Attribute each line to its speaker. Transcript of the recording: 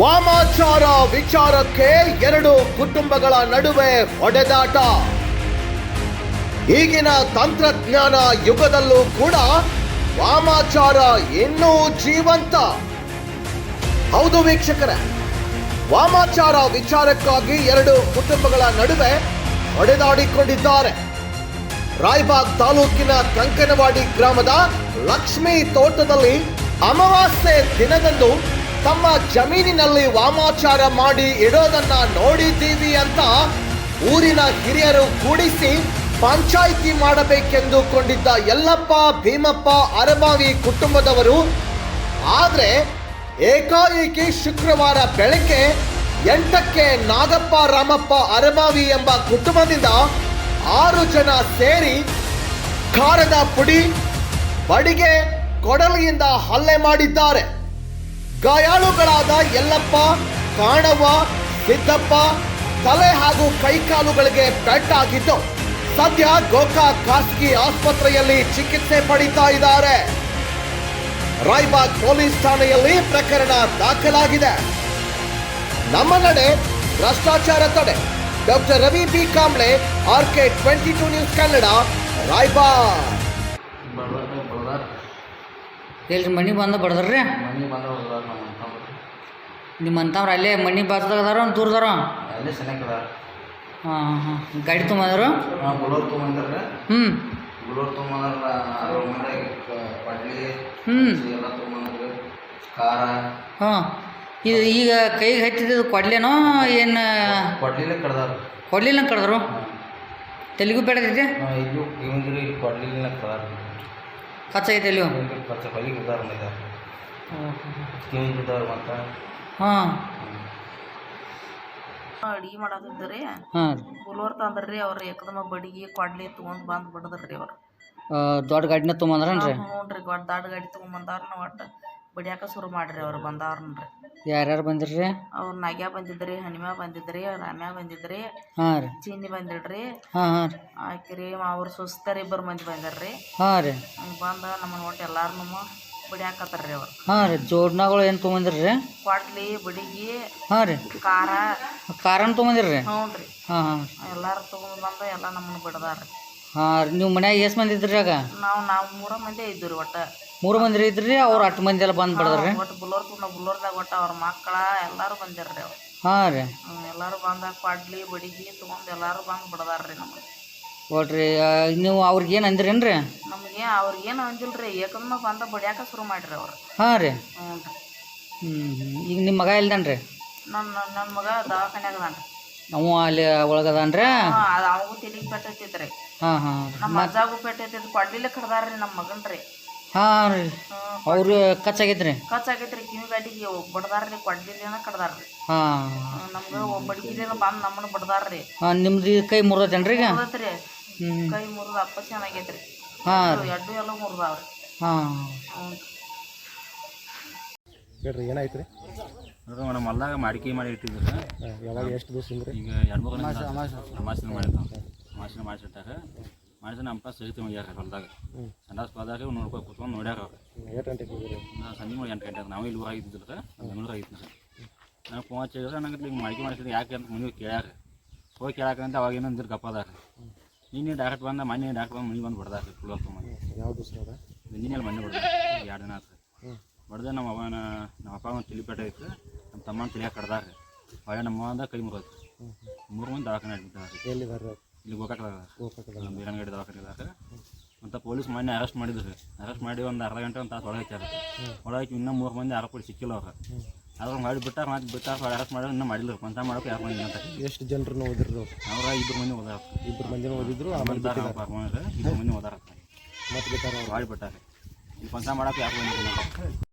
Speaker 1: ವಾಮಾಚಾರ ವಿಚಾರಕ್ಕೆ ಎರಡು ಕುಟುಂಬಗಳ ನಡುವೆ ಹೊಡೆದಾಟ. ಈಗಿನ ತಂತ್ರಜ್ಞಾನ ಯುಗದಲ್ಲೂ ಕೂಡ ವಾಮಾಚಾರ ಇನ್ನೂ ಜೀವಂತ. ಹೌದು ವೀಕ್ಷಕರೇ ವಾಮಾಚಾರ ವಿಚಾರಕ್ಕಾಗಿ ಎರಡು ಕುಟುಂಬಗಳ ನಡುವೆ ಹೊಡೆದಾಡಿಕೊಂಡಿದ್ದಾರೆ. ರಾಯ್ಬಾಗ್ ತಾಲೂಕಿನ ಕಂಕನವಾಡಿ ಗ್ರಾಮದ ಲಕ್ಷ್ಮೀ ತೋಟದಲ್ಲಿ ಅಮಾವಾಸ್ಯೆ ದಿನದಂದು ತಮ್ಮ ಜಮೀನಿನಲ್ಲಿ ವಾಮಾಚಾರ ಮಾಡಿ ಇಡೋದನ್ನ ನೋಡಿದ್ದೀವಿ ಅಂತ ಊರಿನ ಹಿರಿಯರು ಕೂಡಿಸಿ ಪಂಚಾಯಿತಿ ಮಾಡಬೇಕೆಂದು ಕೊಂಡಿದ್ದ ಯಲ್ಲಪ್ಪ, ಭೀಮಪ್ಪ, ಅರಬಾವಿ ಕುಟುಂಬದವರು, ಆದ್ರೆ ಏಕಾಏಕಿ ಶುಕ್ರವಾರ ಬೆಳಗ್ಗೆ ಎಂಟಕ್ಕೆ ನಾಗಪ್ಪ ರಾಮಪ್ಪ, ಅರಮಾವಿ ಎಂಬ ಕುಟುಂಬದಿಂದ ಆರು ಜನ ಸೇರಿ ಖಾರದ ಪುಡಿ, ಬಡಿಗೆ, ಕೊಡಲಿಯಿಂದ ಹಲ್ಲೆ ಮಾಡಿದ್ದಾರೆ. ಗಾಯಾಳುಗಳಾದ ಯಲ್ಲಪ್ಪ, ಕಾಣವ್ವ, ಸಿದ್ದಪ್ಪ ತಲೆ ಹಾಗೂ ಕೈಕಾಲುಗಳಿಗೆ ಪೆಟ್ಟಾಗಿದ್ದು ಸದ್ಯ ಗೋಕಾಕ್ ಖಾಸಗಿ ಆಸ್ಪತ್ರೆಯಲ್ಲಿ ಚಿಕಿತ್ಸೆ ಪಡಿತಾ ಇದ್ದಾರೆ. ರಾಯ್ಬಾಗ್ ಪೊಲೀಸ್ ಠಾಣೆಯಲ್ಲಿ ಪ್ರಕರಣ ದಾಖಲಾಗಿದೆ. ನಮ್ಮ ನಡೆ ಭ್ರಷ್ಟಾಚಾರ ತಡೆ. Doctor Ravi B Kamble R K twenty two news Kannada Raybag.
Speaker 2: ಎಲ್ರಿ ಮನೆ ಬಂದ ಬಡದ್ರಿ?
Speaker 3: ಮನೆ ಬಂದ ಬಡದಾರ ನಮ್ಮ
Speaker 2: ಅಂತವ್ರು. ಅಲ್ಲೇ ಮನೆ ಬಾಜುದಾಗ ಅದಾರ ದೂರದಾರ
Speaker 3: ಅಲ್ಲೇ ಸೆನೆಕ್ ಅದಾರ.
Speaker 2: ಹಾಂ ಹಾಂ. ಗಾಡಿ ತೊಗೊಂಬಂದರು?
Speaker 3: ಬುಲೋರ್
Speaker 2: ಹ್ಞೂ ಹಾಂ. ಇದು ಈಗ ಕೈಗೆ ಹತ್ತಿದ್ದು ಕೊಡ್ಲೇನೋ ಏನು?
Speaker 3: ಕೊಡ್ಲಿಲ್ಲ ಕಡ್ದಾರ.
Speaker 2: ಕೊಡ್ಲಿಲ್ಲ ಕಡ್ದರು? ತೆಲಿಗೂ
Speaker 3: ಇಲ್ಲಿ ಕೊಡ್ಲಿಲ್ಲ ಕಡ್ದಾರ.
Speaker 2: ಖರ್ಚಾಗೈತೆ ಎಲ್ಲಿಯೂ?
Speaker 3: ಖರ್ಚು ಹೊಲಿಗೆ ಬಿದ್ದಾರ ಮತ್ತು.
Speaker 2: ಹಾಂ.
Speaker 4: ಅಡಿಗೆ ಮಾಡತ್ತಿದ್ರಿ
Speaker 2: ಹಾಂ.
Speaker 4: ಬುಲೋರ್ ತಂದ್ರಿ ಅವ್ರ ಏಕದಮ ಬಡಿಗೆ ಕೊಡ್ಲಿ ತಗೊಂಡ್ ಬಂದ್ ಬಿಡದ್ರಿ ಅವ್ರು.
Speaker 2: ದೊಡ್ಡ ಗಾಡಿನ ತೊಗೊಂಬಂದ್ರನ್ರಿ?
Speaker 4: ಹ್ಞೂನ್ರಿ ದೊಡ್ಡ ದಾಡ್ ಗಾಡಿ ತೊಗೊಂಬಂದಾರ್ನ ಒಟ್ಟು ಬಡಿಯಾಕ ಶುರು ಮಾಡ್ರಿ ಅವ್ರು ಬಂದವ್ರನ್ರಿ
Speaker 2: ಯಾರ್ಯಾರು ಬಂದಿರ್ರಿ?
Speaker 4: ಅವ್ರು ನಾಗ್ಯಾ ಬಂದಿದ್ರಿ ಹನಿಮ್ಯಾ ಬಂದಿದ್ರಿ ರಾಮ್ಯಾ ಬಂದಿದ್ರಿ
Speaker 2: ಹಾಂ ರೀ.
Speaker 4: ಚೀನಿ ಬಂದಿಡ್ರಿ.
Speaker 2: ಹಾಂ ಹಾಂ ರೀ.
Speaker 4: ಆಕಿರಿ ಅವ್ರ ಸುಸ್ತಾರ ಇಬ್ಬರು ಮಂದಿ ಬಂದಿರ್ರಿ.
Speaker 2: ಹಾಂ ರೀ.
Speaker 4: ಬಂದ ನಮ್ಮನ್ನ ಒಟ್ಟು ಎಲ್ಲಾರನು ಬಡಿಯಾಕತ್ತಾರ್ರಿ ಅವ್ರು.
Speaker 2: ಹಾಂ ರೀ ಜೋಡ್ನಾಗಳು ಏನು ತೊಗೊಂಬಂದಿರ್ರಿ
Speaker 4: ಕೊಡ್ಲಿ ಬಡಿಗೆ
Speaker 2: ಹಾಂ ರೀ.
Speaker 4: ಖಾರ.
Speaker 2: ಕಾರನ್ನ ತೊಗೊಂಬಂದಿರ್ರಿ
Speaker 4: ಹ್ಞೂ ರೀ
Speaker 2: ಹಾಂ ಹಾಂ.
Speaker 4: ಎಲ್ಲಾರು ತೊಗೊಂಡ್ ಬಂದ ಎಲ್ಲ ನಮ್ಮನ್ನ ಬಿಡದಾರ್ರಿ.
Speaker 2: ಹಾಂ ರೀ ನೀವು ಮನ್ಯಾಗ ಎಷ್ಟು ಮಂದಿ ಇದ್ರಿ ಆಗ?
Speaker 4: ನಾವು ನಾವು ಮೂರ ಮಂದಿ ಇದ್ದೀವಿ ಒಟ್ಟು.
Speaker 2: ಮೂರು ಮಂದಿ ಇದ್ರಿ ಅವ್ರು ಅಟ್ಟು ಮಂದಿ ಎಲ್ಲ ಬಂದು ಬಿಡದ್ರಿ?
Speaker 4: ಒಟ್ಟು ಬುಲೋರ್ ತುಂಬ ಬುಲೋರ್ದಾಗ ಒಟ್ಟು ಅವ್ರ ಮಕ್ಕಳ ಎಲ್ಲಾರು ಬಂದಿರ್ರಿ ಅವ್ರು.
Speaker 2: ಹಾಂ ರೀ.
Speaker 4: ಎಲ್ಲಾರು ಬಂದಾಗ ಕೊಡ್ಲಿ ಬಡಿಗಿ ತೊಗೊಂಡು ಎಲ್ಲಾರು ಬಂದು ಬಿಡದಾರ್ರಿ ನಮಗೆ.
Speaker 2: ಒಟ್ರಿ ಆ, ನೀವು ಅವ್ರಿಗೆ ಏನು
Speaker 4: ನಮಗೆ ಅವ್ರಿಗೇನು ಅಂದಿಲ್ರಿ ಏಕದಮ್ಮ ಬಂದ ಬಡಿಯಾಕ ಶುರು ಮಾಡ್ರಿ ಅವ್ರು.
Speaker 2: ಹಾಂ ರೀ.
Speaker 4: ಹ್ಞೂ ರೀ.
Speaker 2: ಹ್ಞೂ ಈಗ ನಿಮ್ಮ ಮಗ ಇಲ್ದನ್ರಿ
Speaker 4: ನನ್ನ ನನ್ನ ಮಗ ದವಾಖಾನ್ಯಾಗ ಅದಾನ್ರಿ.
Speaker 2: ನಾವು ಅಲ್ಲಿ ಒಳಗದಾನ್ರಿ
Speaker 4: ಹಾಂ ಅದು ಅವಾಗೂ ತೆಲಿಗೆ ರೀ
Speaker 2: ಹಾಂ ಹಾಂ.
Speaker 4: ನಮ್ಮ ಅಜ್ಜಾಗೂ ಪೆಟ್ಟೈತಿ ಕೊಡ್ಲಿಲ್ಲ ಕಡ್ದಾರ್ರಿ ನಮ್ಮ ಮಗನ್ರಿ.
Speaker 2: ಹಾಂ ರೀ. ಅವರು ಕಚ್ಚಾಗೈತ್ರಿ?
Speaker 4: ಕಚ್ಚಾಗೈತ್ರಿ. ಕಿವಿ ಗಾಡಿಗೆ ಬಡ್ದಾರ್ರಿ ಕೊಡ್ಲಿಲ್ಲ ಕಡ್ದಾರ್ರಿ
Speaker 2: ಹಾಂ.
Speaker 4: ನಮ್ಗೆ ಬಡಿಗಿಲಿನ ಬಂದು ನಮ್ಮನ್ನ ಬಡ್ದಾರ್ರಿ.
Speaker 2: ಹಾಂ ನಿಮ್ದು ಕೈ ಮುರಿದೈತೇನ್ರಿ ಈಗ?
Speaker 4: ಮುರ್ದೈತ್ರಿ. ಕೈ ಮುರಿದ ಅಪ್ಪ ಚೆನ್ನಾಗೈತ್ರಿ.
Speaker 2: ಹಾಂ ರೀ.
Speaker 4: ಎಲ್ಲ
Speaker 2: ಹಾಂ.
Speaker 5: ಹೇಳ್ರಿ ಏನಾಯ್ತು
Speaker 6: ಮಾಡಿಕೆ ಮಾಡಿ ಇಟ್ಟಿದ್ರು.
Speaker 5: ಯಾವಾಗ ಎಷ್ಟು ದಿವಸ
Speaker 6: ಈಗ ಎರಡು ಮೂರು ಅಮಾಸಿನ ಮಾಡಿರ್ತಾವ ಅಮಾಸಿನ ಮಾಡಿಸಿಟ್ಟಾಗ ಮಾಡಿಸಿ ನಮ್ಮ ಪಾಸ್ ಸಹಿತ ಹೋಗ್ಯಾರ ಹೊಲ್ದಾಗ. ಸಂಡಾಸ್ ಹೋದಾಗ ನೋಡ್ಕೊಂಡು ಕುತ್ಕೊಂಡು ನೋಡ್ಯಾರ ಅವ್ರು.
Speaker 5: ಎಷ್ಟು ಗಂಟೆಗೆ
Speaker 6: ಸಂಜೆ ಮಾಡಿ ಎಂಟು ಗಂಟೆ. ನಾವು ಇಲ್ಲಿ ಊರಾಗಿದ್ದಿಲ್ಲ ಸರ್ ಬೆಂಗಳೂರು ಆಗಿತ್ತು ಸರ್ ನಾನು ಫೋನ್ ಹಚ್ಚಿದ್ರೆ ನಂಗೆ ಈಗ ಮಾಡಿಕೆ ಮಾಡಿಸಿದ್ರೆ ಯಾಕೆ ಅಂತ ಮುಂದೆ ಕೇಳ್ಯಾರ. ಹೋಗಿ ಕೇಳಾಕಂತ ಅವಾಗ ಏನೋ ಅಂದಿರು ಗಪ್ಪ ಅದಾರ. ನಿನ್ನೆ ಡಾಕ್ಟರ್ ಬಂದ ಮೊನ್ನೆ ಡಾಕ್ಟರ್ ಬಂದು ಮನೆ ಬಂದು ಫುಲ್ ಕುಳ ಮನೆ
Speaker 5: ಯಾವ ದಿವಸ ಅದ?
Speaker 6: ನಿನ್ನೆ ಮನೆ ಬಡ್ದ ಎರಡು ದಿನ ಆತು ಬಡ್ದೆ ನಮ್ಮ ಅವನ ನಮ್ಮ ಅಪ್ಪ ಒಂದು ತಿಳಿಪೇಟೆ ಐತೆ ನಮ್ಮ ತಮ್ಮನ ತಲಿಯಾಗ ಕಡ್ದಾರ ಹೊಳೆ ನಮ್ಮ ಅಂದ ಕೈ ಮುರೋದು ಮೂರು ಮಂದಿ ದವಾಖಾನೆ ಅಡ್ಮಿಟ್
Speaker 5: ಎಲ್ಲಿ
Speaker 6: ಇಲ್ಲಿ ಗೋಕಾಕದಾಗ ದವಾಖಾನೆದಾಗ ಮತ್ತು ಪೊಲೀಸ್ ಮೊನ್ನೆ ಅರೆಸ್ಟ್ ಮಾಡಿದ್ರು. ಅರೆಸ್ಟ್ ಮಾಡಿ ಒಂದು ಅರ್ಧ ಗಂಟೆ ಒಂದು ತಾಸು ಒಳಗೆ ಹಾಕ್ಯಾರ. ಒಳಗೆ ಹಾಕಿ ಇನ್ನೂ ಮೂರು ಮಂದಿ ಆರೋಪಿ ಸಿಕ್ಕಿಲ್ಲ ಅವ್ರು. ಅದ್ರ ಮಾಡಿ ಬಿಟ್ಟಾರ ಮತ್ತೆ ಬಿಟ್ಟಾರ ಅರೆಸ್ಟ್ ಮಾಡಿ ಇನ್ನೂ ಮಾಡಿಲ್ಲ. ಪಂಚ ಮಾಡೋಕೆ ಯಾರು ಮಂದಿ ಅಂತ.
Speaker 5: ಎಷ್ಟು ಜನರು ಓದಿದ್ರು
Speaker 6: ಅವ್ರ ಇಬ್ಬರು ಮಂದಿ ಓದಾರ.
Speaker 5: ಇಬ್ಬರು ಮಂದಿನ ಓದಿದ್ರು ಆಮೇಲೆ
Speaker 6: ಇಬ್ಬರು ಮಂದಿ ಓದಾರ
Speaker 5: ಮತ್ತೆ ಬಿಟ್ಟಾರ
Speaker 6: ಮಾಡಿ ಬಿಟ್ಟಾರೆ. ಇಲ್ಲಿ ಪಂಚ ಮಾಡೋಕೆ ಯಾರು ಮಂದಿ